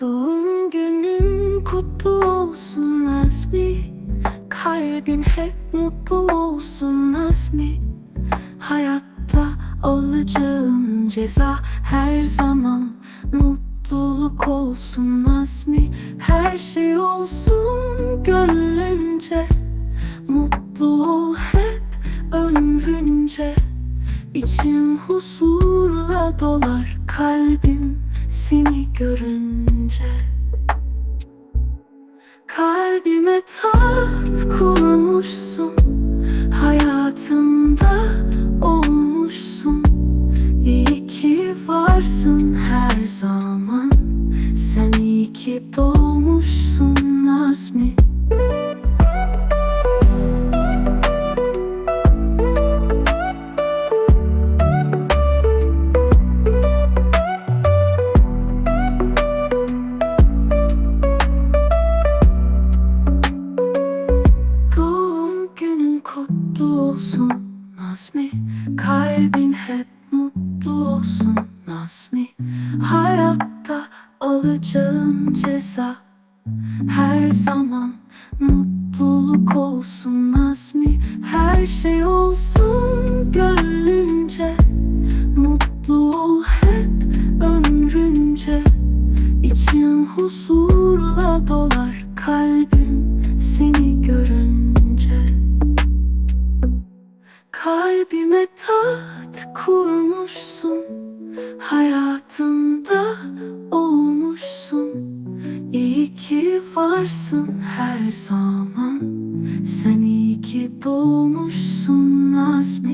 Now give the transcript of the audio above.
Doğum günün kutlu olsun Nazmi. Kalbin hep mutlu olsun Nazmi. Hayatta alacağın ceza her zaman Mutluluk olsun Nazmi. Her şey olsun gönlünce. Mutlu ol hep ömrünce. İçim huzurla dolar kalbim seni görünce Kalbime tat kurmuşsun. Hayatımda olmuşsun. İyi ki varsın her zaman. Sen iyi ki doğmuşsun Kalbin hep mutlu olsun Nazmi. Hayatta alacağın ceza. Her zaman mutluluk olsun Nazmi. Her şey olsun gönlünce. Mutlu ol hep ömrünce. İçim huzurla dolar kalbim varsın her zaman. Sen iyi ki doğmuşsun Nazmi.